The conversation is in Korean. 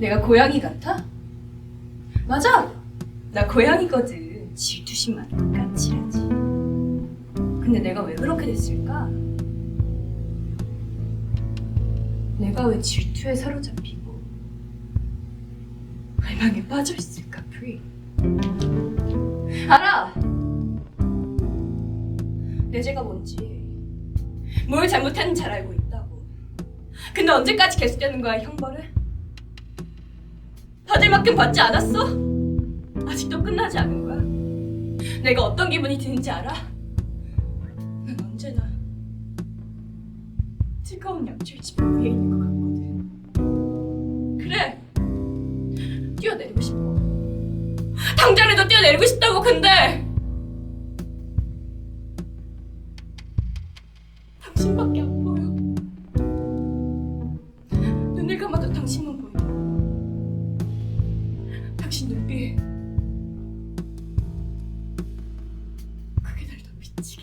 내가 고양이 같아? 맞아. 나 고양이거든. 질투심만 까칠하지. 근데 내가 왜 그렇게 됐을까? 내가 왜 질투에 사로잡히고 갈망에 빠져 있을까, 프리? 알아. 내 죄가 뭔지, 뭘 잘못했는지 잘 알고 있다고. 근데 언제까지 계속되는 거야, 이 형벌을? 받을 만큼 받지 않았어? 아직도 끝나지 않은 거야? 내가 어떤 기분이 드는지 알아? 난 언제나 뜨거운 약줄집 위에 있는 것 같거든. 그래, 뛰어내리고 싶어. 당장이라도 뛰어내리고 싶다고. 근데 당신밖에 С